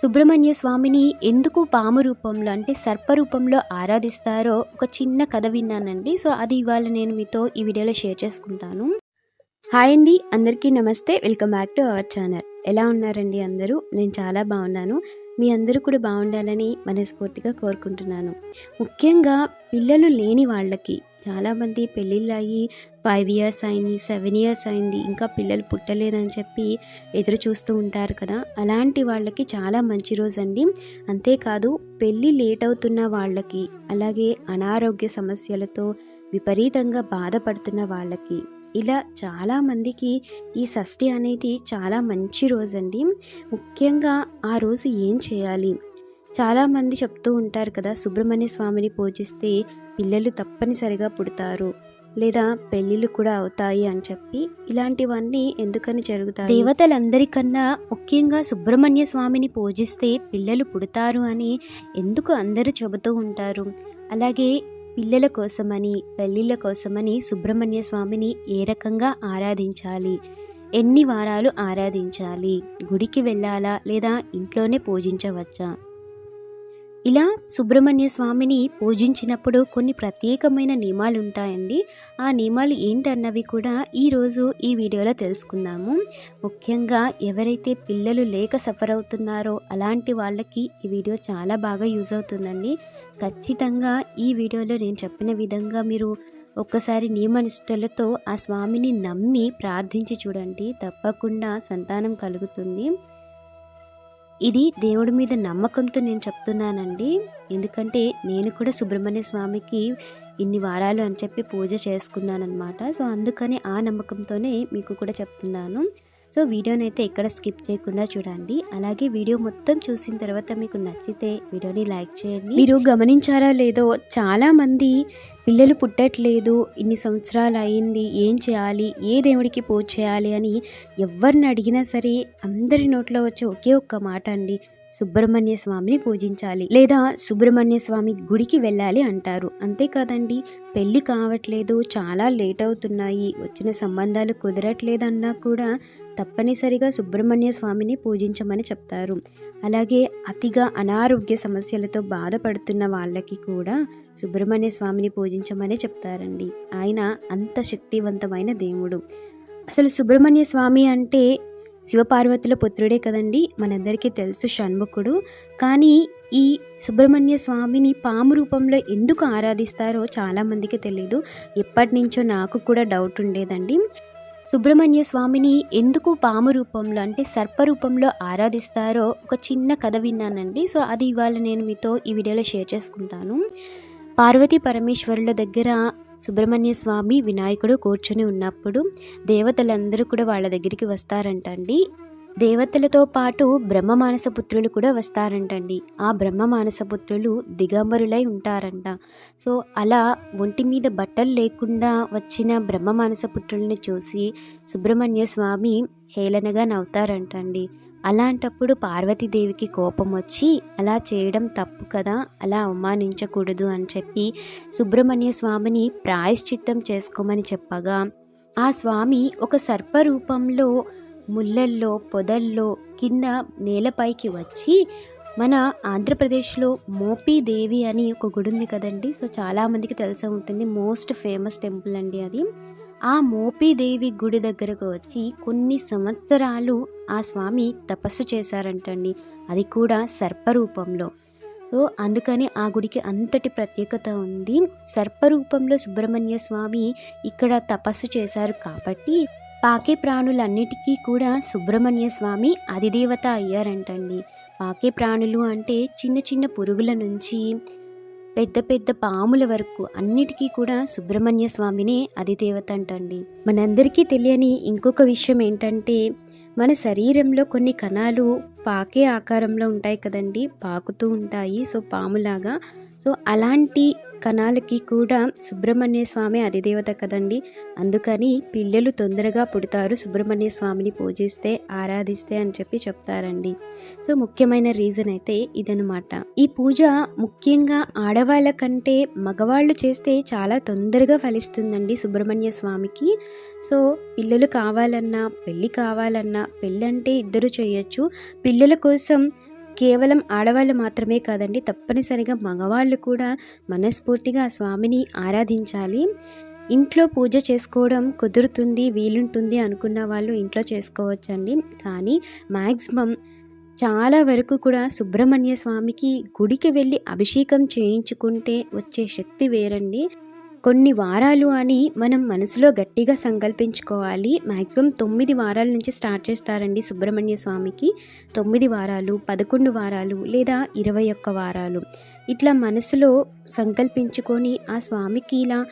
సుబ్రహ్మణ్య స్వామిని ఎందుకు పాము రూపంలో అంటే సర్ప రూపంలో ఆరాధిస్తారో ఒక చిన్న కథ విన్నానండి. సో అది ఇవాళ నేను మీతో ఈ వీడియోలో షేర్ చేసుకుంటాను. హాయ్ అండి అందరికీ నమస్తే. Welcome back to our channel. ఎలా ఉన్నారండి అందరూ? నేను చాలా బాగున్నాను. మీ అందరూ కూడా బాగుండాలని మనస్ఫూర్తిగా కోరుకుంటున్నాను. ముఖ్యంగా పిల్లలు లేని వాళ్ళకి చాలామంది పెళ్ళిళ్ళు అయ్యి ఫైవ్ ఇయర్స్ అయింది సెవెన్ ఇయర్స్ అయింది ఇంకా పిల్లలు పుట్టలేదని చెప్పి ఎదురు చూస్తూ ఉంటారు కదా. అలాంటి వాళ్ళకి చాలా మంచి రోజు అండి. అంతేకాదు పెళ్ళి లేట్ అవుతున్న వాళ్ళకి అలాగే అనారోగ్య సమస్యలతో విపరీతంగా బాధపడుతున్న వాళ్ళకి ఇలా చాలామందికి ఈ షష్ఠి అనేది చాలా మంచి రోజు అండి ముఖ్యంగా ఆ రోజు ఏం చేయాలి? చాలామంది చెప్తూ ఉంటారు కదా సుబ్రహ్మణ్య స్వామిని పూజిస్తే పిల్లలు తప్పనిసరిగా పుడతారు. లేదా పెళ్ళిళ్ళు కూడా అవుతాయి అని చెప్పి ఇలాంటివన్నీ ఎందుకని జరుగుతాయి? దేవతలందరికన్నా ముఖ్యంగా సుబ్రహ్మణ్య స్వామిని పూజిస్తే పిల్లలు పుడతారు అని ఎందుకు అందరూ చెబుతూ ఉంటారు? అలాగే పిల్లల కోసమని పెళ్ళిళ్ళ కోసమని సుబ్రహ్మణ్య స్వామిని ఏ రకంగా ఆరాధించాలి? ఎన్ని వారాలు ఆరాధించాలి? గుడికి వెళ్ళాలా లేదా ఇంట్లోనే పూజించవచ్చా? ఇలా సుబ్రహ్మణ్య స్వామిని పూజించినప్పుడు కొన్ని ప్రత్యేకమైన నియమాలు ఉంటాయండి ఆ నియమాలు ఏంటన్నవి కూడా ఈరోజు ఈ వీడియోలో తెలుసుకుందాము. ముఖ్యంగా ఎవరైతే పిల్లలు లేక సఫర్ అవుతున్నారో అలాంటి వాళ్ళకి ఈ వీడియో చాలా బాగా యూజ్ అవుతుందండి. ఖచ్చితంగా ఈ వీడియోలో నేను చెప్పిన విధంగా మీరు ఒక్కసారి నియమనిష్టలతో ఆ స్వామిని నమ్మి ప్రార్థించి చూడండి. తప్పకుండా సంతానం కలుగుతుంది. ఇది దేవుడి మీద నమ్మకంతో నేను చెప్తున్నానండి. ఎందుకంటే నేను కూడా సుబ్రహ్మణ్య స్వామికి ఇన్ని వారాలు అని చెప్పి పూజ చేసుకున్నానమాట సో అందుకని ఆ నమ్మకంతోనే మీకు కూడా చెప్తున్నాను. సో వీడియోని అయితే ఎక్కడ స్కిప్ చేయకుండా చూడండి. అలాగే వీడియో మొత్తం చూసిన తర్వాత మీకు నచ్చితే వీడియోని లైక్ చేయండి. మీరు గమనించారా లేదో చాలామంది పిల్లలు పుట్టట్లేదు ఇన్ని సంవత్సరాలు అయింది ఏం చేయాలి ఏ దేవుడికి పూజ చేయాలి అని ఎవరిని అడిగినా సరే అందరి నోట్లో వచ్చే ఒకే ఒక్క మాట అండి. సుబ్రహ్మణ్య స్వామిని పూజించాలి లేదా సుబ్రహ్మణ్య స్వామి గుడికి వెళ్ళాలి అంటారు. అంతేకాదండి పెళ్ళి కావట్లేదు చాలా లేట్ అవుతున్నాయి వచ్చిన సంబంధాలు కుదరట్లేదన్నా కూడా తప్పనిసరిగా సుబ్రహ్మణ్య స్వామిని పూజించమని చెప్తారు. అలాగే అతిగా అనారోగ్య సమస్యలతో బాధపడుతున్న వాళ్ళకి కూడా సుబ్రహ్మణ్య స్వామిని పూజించమని చెప్తారండి. ఆయన అంత శక్తివంతమైన దేవుడు. అసలు సుబ్రహ్మణ్య స్వామి అంటే శివపార్వతుల పుత్రుడే కదండి. మనందరికీ తెలుసు షణ్ముఖుడు. కానీ ఈ సుబ్రహ్మణ్య స్వామిని పాము రూపంలో ఎందుకు ఆరాధిస్తారో చాలామందికి తెలియదు ఎప్పటి నుంచో నాకు కూడా డౌట్ ఉండేదండి. సుబ్రహ్మణ్య స్వామిని ఎందుకు పాము రూపంలో అంటే సర్ప రూపంలో ఆరాధిస్తారో ఒక చిన్న కథ విన్నానండి. సో అది ఇవాళ నేను మీతో ఈ వీడియోలో షేర్ చేసుకుంటాను. పార్వతీ పరమేశ్వరుల దగ్గర సుబ్రహ్మణ్య స్వామి వినాయకుడు కూర్చొని ఉన్నప్పుడు దేవతలందరూ కూడా వాళ్ళ దగ్గరికి వస్తారంటండి. దేవతలతో పాటు బ్రహ్మ మానసపుత్రులు కూడా వస్తారంటండి. ఆ బ్రహ్మ మానసపుత్రులు దిగంబరులై ఉంటారంట. సో అలా ఒంటి మీద బట్టలు లేకుండా వచ్చిన బ్రహ్మ మానసపుత్రుల్ని చూసి సుబ్రహ్మణ్య స్వామి హేళనగా నవ్వుతారంటండి. అలాంటప్పుడు పార్వతీదేవికి కోపం వచ్చి అలా చేయడం తప్పు కదా అలా అవమానించకూడదు అని చెప్పి సుబ్రహ్మణ్య స్వామిని ప్రాయశ్చిత్తం చేసుకోమని చెప్పగా ఆ స్వామి ఒక సర్ప రూపంలో ముళ్ళల్లో పొదల్లో కింద నేలపైకి వచ్చి మన ఆంధ్రప్రదేశ్లో మోపీదేవి అని ఒక గుడి ఉంది కదండి. సో చాలామందికి తెలిసే ఉంటుంది. మోస్ట్ ఫేమస్ టెంపుల్ అండి అది. ఆ మోపిదేవి గుడి దగ్గరకు వచ్చి కొన్ని సంవత్సరాలు ఆ స్వామి తపస్సు చేశారంటండి. అది కూడా సర్పరూపంలో. సో అందుకని ఆ గుడికి అంతటి ప్రత్యేకత ఉంది. సర్పరూపంలో సుబ్రహ్మణ్య స్వామి ఇక్కడ తపస్సు చేశారు కాబట్టి పాకే ప్రాణులన్నిటికీ కూడా సుబ్రహ్మణ్య స్వామి అధిదేవత అయ్యారంటండి. పాకే ప్రాణులు అంటే చిన్న చిన్న పురుగుల నుంచి పెద్ద పెద్ద పాముల వరకు అన్నిటికీ కూడా సుబ్రహ్మణ్య స్వామినే అధిదేవత అంటండి. మనందరికీ తెలియని ఇంకొక విషయం ఏంటంటే మన శరీరంలో కొన్ని కణాలు పాకే ఆకారంలో ఉంటాయి కదండి పాకుతూ ఉంటాయి. సో పాములాగా. సో అలాంటి కణాలకి కూడా సుబ్రహ్మణ్య స్వామి అధిదేవత కదండి. అందుకని పిల్లలు తొందరగా పుడతారు. సుబ్రహ్మణ్య స్వామిని పూజిస్తే ఆరాధిస్తే అని చెప్పి చెప్తారండి. సో ముఖ్యమైన రీజన్ అయితే ఇదనమాట ఈ పూజ ముఖ్యంగా ఆడవాళ్ళ కంటే మగవాళ్ళు చేస్తే చాలా తొందరగా ఫలిస్తుందండి సుబ్రహ్మణ్య స్వామికి. సో పిల్లలు కావాలన్నా పెళ్ళి కావాలన్నా పెళ్ళంటే ఇద్దరు చేయొచ్చు. పిల్లల కోసం కేవలం ఆడవాళ్ళు మాత్రమే కాదండి తప్పనిసరిగా మగవాళ్ళు కూడా మనస్ఫూర్తిగా ఆ స్వామిని ఆరాధించాలి. ఇంట్లో పూజ చేసుకోవడం కుదురుతుంది వీలుంటుంది అనుకున్న వాళ్ళు ఇంట్లో చేసుకోవచ్చండి. కానీ మ్యాక్సిమం చాలా వరకు కూడా సుబ్రహ్మణ్య స్వామికి గుడికి వెళ్ళి అభిషేకం చేయించుకుంటే వచ్చే శక్తి వేరండి. కొన్ని వారాలు అని మనం మనసులో గట్టిగా సంకల్పించుకోవాలి. మ్యాక్సిమం తొమ్మిది వారాల నుంచి స్టార్ట్ చేస్తారండి సుబ్రహ్మణ్య స్వామికి. తొమ్మిది వారాలు పదకొండు వారాలు లేదా ఇరవై ఒక్క వారాలు. ఇట్లా మనసులో సంకల్పించుకొని ఆ స్వామికి ఇలా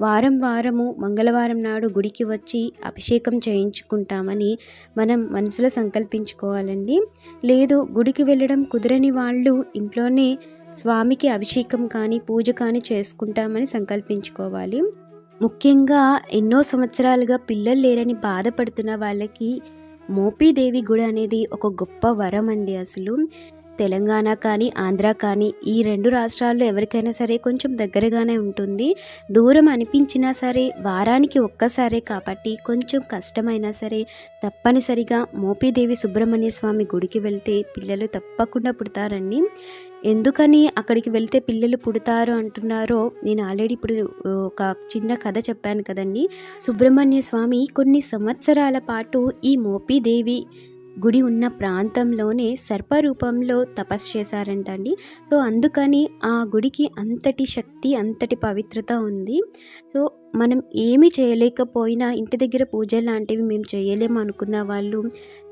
వారం వారము మంగళవారం నాడు గుడికి వచ్చి అభిషేకం చేయించుకుంటామని మనం మనసులో సంకల్పించుకోవాలండి. లేదు గుడికి వెళ్ళడం కుదరని వాళ్ళు ఇంట్లోనే స్వామికి అభిషేకం కానీ పూజ కానీ చేసుకుంటామని సంకల్పించుకోవాలి. ముఖ్యంగా ఎన్నో సంవత్సరాలుగా పిల్లలు లేరని బాధపడుతున్న వాళ్ళకి మోపీదేవి గుడి అనేది ఒక గొప్ప వరం అండి అసలు. తెలంగాణ కానీ ఆంధ్ర కానీ ఈ రెండు రాష్ట్రాల్లో ఎవరికైనా సరే కొంచెం దగ్గరగానే ఉంటుంది. దూరం అనిపించినా సరే వారానికి ఒక్కసారే కాబట్టి కొంచెం కష్టమైనా సరే తప్పనిసరిగా మోపీదేవి సుబ్రహ్మణ్య స్వామి గుడికి వెళ్తే పిల్లలు తప్పకుండా పుడతారండి. ఎందుకని అక్కడికి వెళ్తే పిల్లలు పుడతారు అంటున్నారో నేను ఆల్రెడీ ఇప్పుడు ఒక చిన్న కథ చెప్పాను కదండి. సుబ్రహ్మణ్య స్వామి కొన్ని సంవత్సరాల పాటు ఈ మోపిదేవి గుడి ఉన్న ప్రాంతంలోనే సర్పరూపంలో తపస్సు చేశారంట అండి సో అందుకని ఆ గుడికి అంతటి శక్తి అంతటి పవిత్రత ఉంది. సో మనం ఏమి చేయలేకపోయినా ఇంటి దగ్గర పూజలు లాంటివి మేము చేయలేము అనుకున్న వాళ్ళు.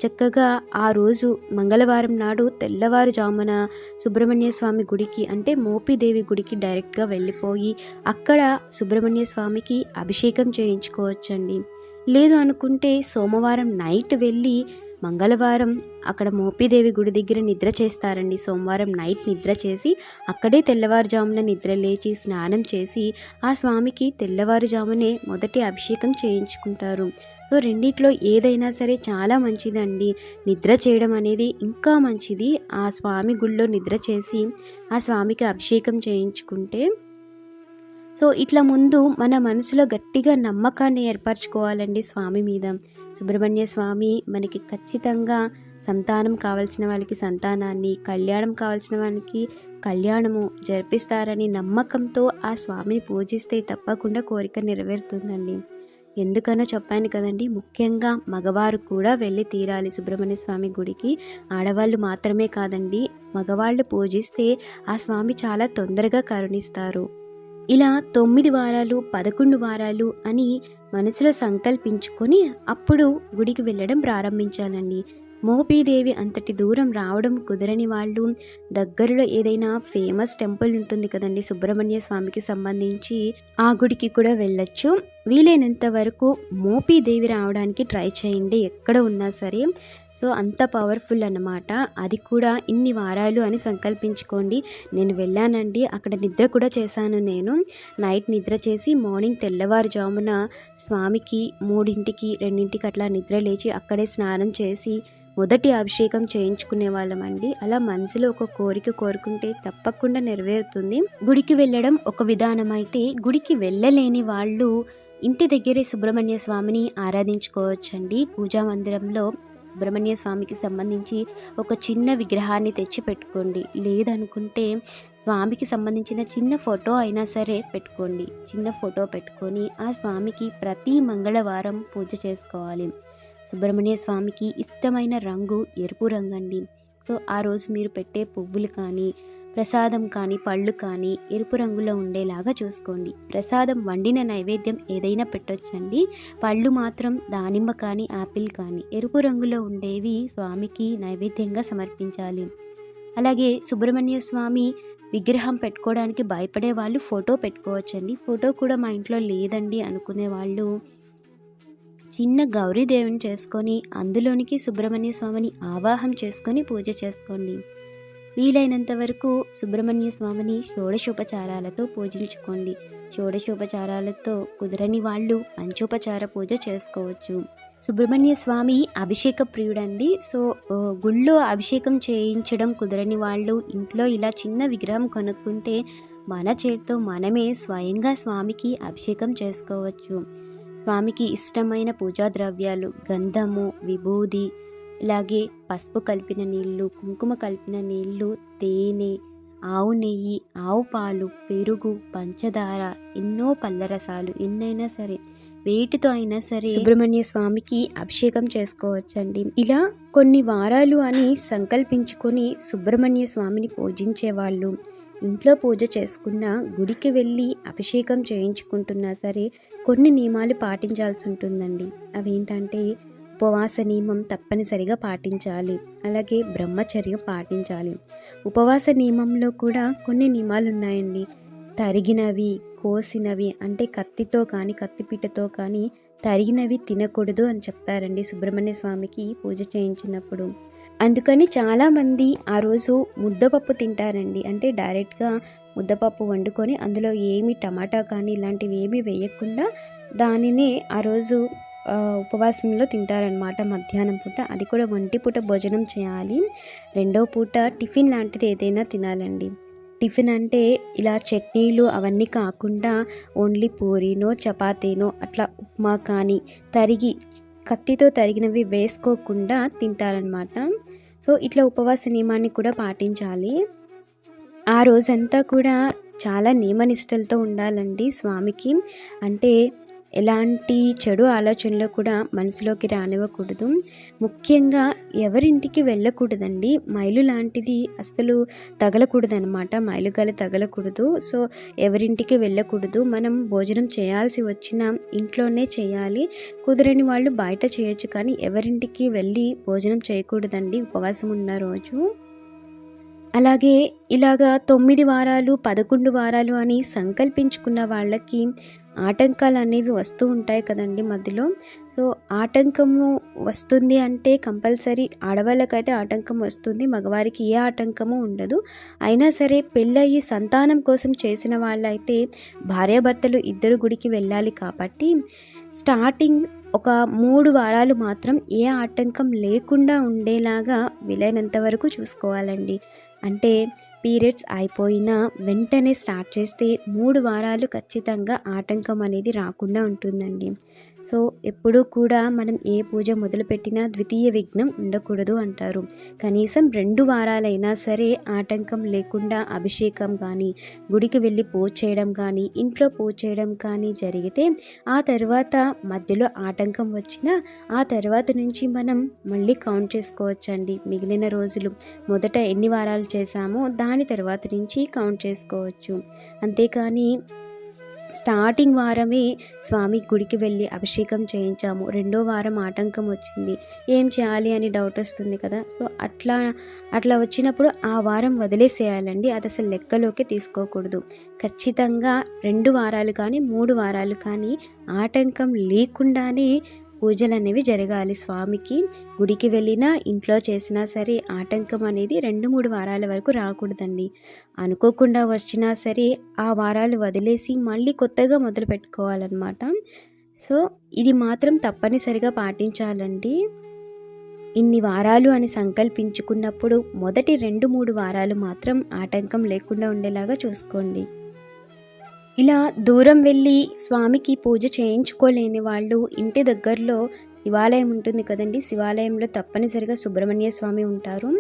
చక్కగా ఆ రోజు మంగళవారం నాడు తెల్లవారుజామున సుబ్రహ్మణ్య స్వామి గుడికి అంటే మోపిదేవి గుడికి డైరెక్ట్గా వెళ్ళిపోయి అక్కడ సుబ్రహ్మణ్య స్వామికి అభిషేకం చేయించుకోవచ్చండి. లేదు అనుకుంటే సోమవారం నైట్ వెళ్ళి మంగళవారం అక్కడ మోపిదేవి గుడి దగ్గర నిద్ర చేస్తారండి. సోమవారం నైట్ నిద్ర చేసి అక్కడే తెల్లవారుజామున నిద్ర లేచి స్నానం చేసి ఆ స్వామికి తెల్లవారుజామునే మొదటి అభిషేకం చేయించుకుంటారు. సో రెండిట్లో ఏదైనా సరే చాలా మంచిదండి. నిద్ర చేయడం అనేది ఇంకా మంచిది. ఆ స్వామి గుళ్ళో నిద్ర చేసి ఆ స్వామికి అభిషేకం చేయించుకుంటే సో ఇట్లా ముందు మన మనసులో గట్టిగా నమ్మకాన్ని ఏర్పరచుకోవాలండి స్వామి మీద. సుబ్రహ్మణ్య స్వామి మనకి ఖచ్చితంగా సంతానం కావలసిన వాళ్ళకి సంతానాన్ని కళ్యాణం కావలసిన వాళ్ళకి కళ్యాణము జరిపిస్తారని నమ్మకంతో ఆ స్వామిని పూజిస్తే తప్పకుండా కోరిక నెరవేరుతుందండి. ఎందుకనో చెప్పాను కదండి ముఖ్యంగా మగవారు కూడా వెళ్ళి తీరాలి సుబ్రహ్మణ్య స్వామి గుడికి. ఆడవాళ్ళు మాత్రమే కాదండి మగవాళ్ళు పూజిస్తే ఆ స్వామి చాలా తొందరగా కరుణిస్తారు. ఇలా తొమ్మిది వారాలు పదకొండు వారాలు అని మనసులో సంకల్పించుకొని అప్పుడు గుడికి వెళ్ళడం ప్రారంభించాలండి. మోపీదేవి అంతటి దూరం రావడం కుదరని వాళ్ళు దగ్గరలో ఏదైనా ఫేమస్ టెంపుల్ ఉంటుంది కదండి సుబ్రహ్మణ్య స్వామికి సంబంధించి ఆ గుడికి కూడా వెళ్ళొచ్చు. వీలైనంత వరకు మోపీదేవి రావడానికి ట్రై చేయండి ఎక్కడ ఉన్నా సరే. సో అంత పవర్ఫుల్ అన్నమాట. అది కూడా ఇన్ని వారాలు అని సంకల్పించుకోండి. నేను వెళ్ళానండి. అక్కడ నిద్ర కూడా చేశాను నేను. నైట్ నిద్ర చేసి మార్నింగ్ తెల్లవారుజామున స్వామికి మూడింటికి రెండింటికి అట్లా నిద్ర లేచి అక్కడే స్నానం చేసి మొదటి అభిషేకం చేయించుకునే వాళ్ళమండి. అలా మనసులో ఒక కోరిక కోరుకుంటే తప్పకుండా నెరవేరుతుంది. గుడికి వెళ్ళడం ఒక విధానం అయితే గుడికి వెళ్ళలేని వాళ్ళు ఇంటి దగ్గరే సుబ్రహ్మణ్య స్వామిని ఆరాధించుకోవచ్చండి. పూజా మందిరంలో సుబ్రహ్మణ్య స్వామికి సంబంధించి ఒక చిన్న విగ్రహాన్ని తెచ్చి పెట్టుకోండి లేదనుకుంటే స్వామికి సంబంధించిన చిన్న ఫోటో అయినా సరే పెట్టుకోండి. చిన్న ఫోటో పెట్టుకొని ఆ స్వామికి ప్రతి మంగళవారం పూజ చేసుకోవాలి. సుబ్రహ్మణ్య స్వామికి ఇష్టమైన రంగు ఎరుపు రంగు అండి. సో ఆ రోజు మీరు పెట్టే పువ్వులు కానీ ప్రసాదం కానీ పళ్ళు కానీ ఎరుపు రంగులో ఉండేలాగా చూసుకోండి. ప్రసాదం వండిన నైవేద్యం ఏదైనా పెట్టొచ్చండి. పళ్ళు మాత్రం దానిమ్మ కానీ యాపిల్ కానీ ఎరుపు రంగులో ఉండేవి స్వామికి నైవేద్యంగా సమర్పించాలి. అలాగే సుబ్రహ్మణ్య స్వామి విగ్రహం పెట్టుకోవడానికి భయపడే వాళ్ళు ఫోటో పెట్టుకోవచ్చండి. ఫోటో కూడా మా ఇంట్లో లేదండి అనుకునే వాళ్ళు. చిన్న గౌరీదేవిని చేసుకొని అందులోనికి సుబ్రహ్మణ్య స్వామిని ఆవాహం చేసుకొని పూజ చేసుకోండి. వీలైనంత వరకు సుబ్రహ్మణ్య స్వామిని షోడశోపచారాలతో పూజించుకోండి. షోడశోపచారాలతో కుదరని వాళ్ళు పంచోపచార పూజ చేసుకోవచ్చు. సుబ్రహ్మణ్య స్వామి అభిషేక ప్రియుడండి. సో గుళ్ళో అభిషేకం చేయించడం కుదరని వాళ్ళు ఇంట్లో ఇలా చిన్న విగ్రహం కొనుక్కుంటే మన చేతితో మనమే స్వయంగా స్వామికి అభిషేకం చేసుకోవచ్చు. స్వామికి ఇష్టమైన పూజా ద్రవ్యాలు గంధము విభూది ఇలాగే పసుపు కలిపిన నీళ్ళు కుంకుమ కలిపిన నీళ్ళు తేనె ఆవు నెయ్యి ఆవు పాలు పెరుగు పంచదార ఎన్నో పళ్ళరసాలు ఎన్నైనా సరే వేటితో అయినా సరే సుబ్రహ్మణ్య స్వామికి అభిషేకం చేసుకోవచ్చండి. ఇలా కొన్ని వారాలు అని సంకల్పించుకొని సుబ్రహ్మణ్య స్వామిని పూజించేవాళ్ళు. ఇంట్లో పూజ చేసుకున్న గుడికి వెళ్ళి అభిషేకం చేయించుకుంటున్నా సరే కొన్ని నియమాలు పాటించాల్సి ఉంటుందండి. అవేంటంటే ఉపవాస నియమం తప్పనిసరిగా పాటించాలి. అలాగే బ్రహ్మచర్యం పాటించాలి. ఉపవాస నియమంలో కూడా కొన్ని నియమాలు ఉన్నాయండి తరిగినవి కోసినవి అంటే కత్తితో కానీ కత్తిపీటతో కానీ తరిగినవి తినకూడదు అని చెప్తారండి సుబ్రహ్మణ్య స్వామికి పూజ చేయించినప్పుడు. అందుకని చాలామంది ఆ రోజు ముద్దపప్పు తింటారండి. అంటే డైరెక్ట్గా ముద్దపప్పు వండుకొని అందులో ఏమి టమాటా కానీ ఇలాంటివి ఏమీ వేయకుండా దానినే ఆ రోజు ఉపవాసంలో తింటారనమాట మధ్యాహ్నం పూట. అది కూడా ఒంటి పూట భోజనం చేయాలి. రెండో పూట టిఫిన్ లాంటిది ఏదైనా తినాలండి. టిఫిన్ అంటే ఇలా చట్నీలు అవన్నీ కాకుండా ఓన్లీ పూరీనో చపాతీనో అట్లా ఉప్మా కానీ తరిగి కత్తితో తరిగినవి వేసుకోకుండా తింటారనమాట సో ఇట్లా ఉపవాస నియమాన్ని కూడా పాటించాలి. ఆ రోజంతా కూడా చాలా నియమనిష్టలతో ఉండాలండి స్వామికి. అంటే ఎలాంటి చెడు ఆలోచనలు కూడా మనసులోకి రానివ్వకూడదు. ముఖ్యంగా ఎవరింటికి వెళ్ళకూడదండి. మైలు లాంటిది అస్సలు తగలకూడదనమాట మైలుగాలి తగలకూడదు. సో ఎవరింటికి వెళ్ళకూడదు. మనం భోజనం చేయాల్సి వచ్చిన ఇంట్లోనే చేయాలి. కుదరని వాళ్ళు బయట చేయొచ్చు. కానీ ఎవరింటికి వెళ్ళి భోజనం చేయకూడదండి. ఉపవాసం ఉన్న రోజు. అలాగే ఇలాగా తొమ్మిది వారాలు పదకొండు వారాలు అని సంకల్పించుకున్న వాళ్ళకి ఆటంకాలు అనేవి వస్తూ ఉంటాయి కదండి మధ్యలో. సో ఆటంకము వస్తుంది అంటే కంపల్సరీ ఆడవాళ్ళకైతే ఆటంకం వస్తుంది. మగవారికి ఏ ఆటంకము ఉండదు. అయినా సరే పెళ్ళయి సంతానం కోసం చేసిన వాళ్ళైతే భార్యాభర్తలు ఇద్దరు గుడికి వెళ్ళాలి కాబట్టి స్టార్టింగ్ ఒక మూడు వారాలు మాత్రం ఏ ఆటంకం లేకుండా ఉండేలాగా వీలైనంత వరకు చూసుకోవాలండి. అంటే పీరియడ్స్ అయిపోయినా వెంటనే స్టార్ట్ చేస్తే మూడు వారాలు ఖచ్చితంగా ఆటంకం అనేది రాకుండా ఉంటుందండి. సో ఎప్పుడూ కూడా మనం ఏ పూజ మొదలుపెట్టినా ద్వితీయ విఘ్నం ఉండకూడదు అంటారు. కనీసం రెండు వారాలైనా సరే ఆటంకం లేకుండా అభిషేకం కానీ గుడికి వెళ్ళి పూజ చేయడం కానీ ఇంట్లో పూజ చేయడం కానీ జరిగితే ఆ తర్వాత మధ్యలో ఆటంకం వచ్చినా ఆ తర్వాత నుంచి మనం మళ్ళీ కౌంట్ చేసుకోవచ్చండి. మిగిలిన రోజులు మొదట ఎన్ని వారాలు చేశామో దాని తర్వాత నుంచి కౌంట్ చేసుకోవచ్చు. అంతేకాని స్టార్టింగ్ వారమే స్వామి గుడికి వెళ్ళి అభిషేకం చేయించాము. రెండో వారం ఆటంకం వచ్చింది. ఏం చేయాలి అని డౌట్ వస్తుంది కదా. సో అట్లా అట్లా వచ్చినప్పుడు ఆ వారం వదిలేసేయాలండి. అది అసలు లెక్కలోకి తీసుకోకూడదు. ఖచ్చితంగా రెండు వారాలు కానీ మూడు వారాలు కానీ ఆటంకం లేకుండానే పూజలు అనేవి జరగాలి. స్వామికి గుడికి వెళ్ళినా ఇంట్లో చేసినా సరే ఆటంకం అనేది రెండు మూడు వారాల వరకు రాకూడదండి. అనుకోకుండా వచ్చినా సరే ఆ వారాలు వదిలేసి మళ్ళీ కొత్తగా మొదలు పెట్టుకోవాలన్నమాట. సో ఇది మాత్రం తప్పనిసరిగా పాటించాలండి. ఇన్ని వారాలు అని సంకల్పించుకున్నప్పుడు మొదటి రెండు మూడు వారాలు మాత్రం ఆటంకం లేకుండా ఉండేలాగా చూసుకోండి. ఇలా దూరం వెళ్ళి స్వామికి పూజ చేయించుకోలేని వాళ్ళు ఇంటి దగ్గరలో శివాలయం ఉంటుంది కదండి. శివాలయంలో తప్పనిసరిగా సుబ్రహ్మణ్య స్వామి ఉంటారు.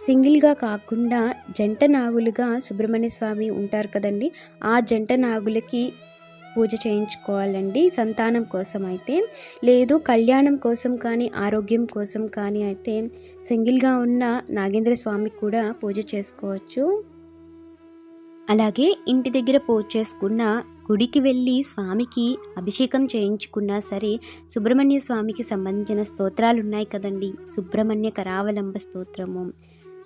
సింగిల్గా కాకుండా జంట నాగులుగా సుబ్రహ్మణ్య స్వామి ఉంటారు కదండి. ఆ జంట నాగులకి పూజ చేయించుకోవాలండి సంతానం కోసం అయితే. లేదు కళ్యాణం కోసం కానీ ఆరోగ్యం కోసం కానీ అయితే సింగిల్గా ఉన్న నాగేంద్ర స్వామికి కూడా పూజ చేసుకోవచ్చు. అలాగే ఇంటి దగ్గర పూజ చేసుకున్న గుడికి వెళ్ళి స్వామికి అభిషేకం చేయించుకున్నా సరే సుబ్రహ్మణ్య స్వామికి సంబంధించిన స్తోత్రాలు ఉన్నాయి కదండి. సుబ్రహ్మణ్య కరావలంబ స్తోత్రము.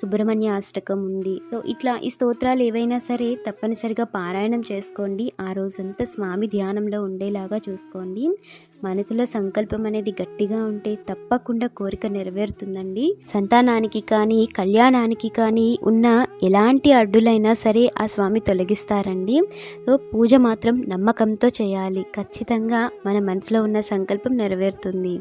సుబ్రహ్మణ్య అష్టకం ఉంది. సో ఇట్లా ఈ స్తోత్రాలు ఏవైనా సరే తప్పనిసరిగా పారాయణం చేసుకోండి. ఆ రోజంతా స్వామి ధ్యానంలో ఉండేలాగా చూసుకోండి. మనసులో సంకల్పం అనేది గట్టిగా ఉంటే తప్పకుండా కోరిక నెరవేరుతుందండి. సంతానానికి కానీ కళ్యాణానికి కానీ ఉన్న ఎలాంటి అడ్డులైనా సరే ఆ స్వామి తొలగిస్తారండి. సో పూజ మాత్రం నమ్మకంతో చేయాలి. ఖచ్చితంగా మన మనసులో ఉన్న సంకల్పం నెరవేరుతుంది.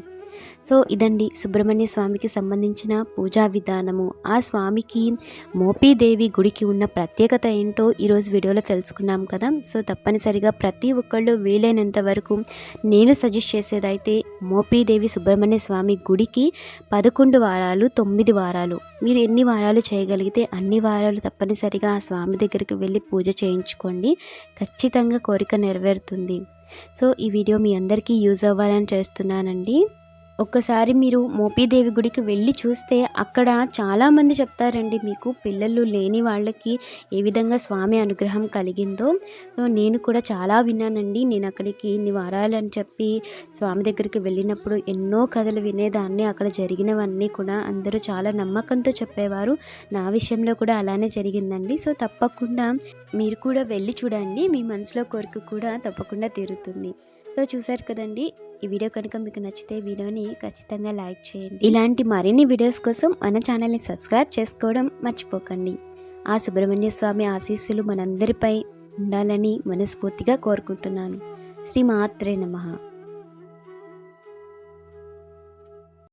సో ఇదండి సుబ్రహ్మణ్య స్వామికి సంబంధించిన పూజా విధానము. ఆ స్వామికి మోపీదేవి గుడికి ఉన్న ప్రత్యేకత ఏంటో ఈరోజు వీడియోలో తెలుసుకున్నాం కదా. సో తప్పనిసరిగా ప్రతి ఒక్కళ్ళు వీలైనంత వరకు నేను సజెస్ట్ చేసేదైతే మోపీదేవి సుబ్రహ్మణ్య స్వామి గుడికి పదకొండు వారాలు తొమ్మిది వారాలు. మీరు ఎన్ని వారాలు చేయగలిగితే అన్ని వారాలు తప్పనిసరిగా ఆ స్వామి దగ్గరికి వెళ్ళి పూజ చేయించుకోండి. ఖచ్చితంగా కోరిక నెరవేరుతుంది. సో ఈ వీడియో మీ అందరికీ యూజ్ అవ్వాలని చేస్తున్నానండి. ఒక్కసారి మీరు మోపీదేవి గుడికి వెళ్ళి చూస్తే అక్కడ చాలామంది చెప్తారండి మీకు పిల్లలు లేని వాళ్ళకి ఏ విధంగా స్వామి అనుగ్రహం కలిగిందో. సో నేను కూడా చాలా విన్నానండి. నేను అక్కడికి ఇన్ని వారాలని చెప్పి స్వామి దగ్గరికి వెళ్ళినప్పుడు ఎన్నో కథలు వినేదాన్ని. అక్కడ జరిగినవన్నీ కూడా అందరూ చాలా నమ్మకంతో చెప్పేవారు. నా విషయంలో కూడా అలానే జరిగిందండి. సో తప్పకుండా మీరు కూడా వెళ్ళి చూడండి. మీ మనసులో కోరిక కూడా తప్పకుండా తీరుతుంది. సో చూసారు కదండి. ఈ వీడియో కనుక మీకు నచ్చితే వీడియోని ఖచ్చితంగా లైక్ చేయండి. ఇలాంటి మరిన్ని వీడియోస్ కోసం మన ఛానల్ని సబ్స్క్రైబ్ చేసుకోవడం మర్చిపోకండి. ఆ సుబ్రహ్మణ్య స్వామి ఆశీస్సులు మనందరిపై ఉండాలని మనస్ఫూర్తిగా కోరుకుంటున్నాను. శ్రీ మాత్రే నమః.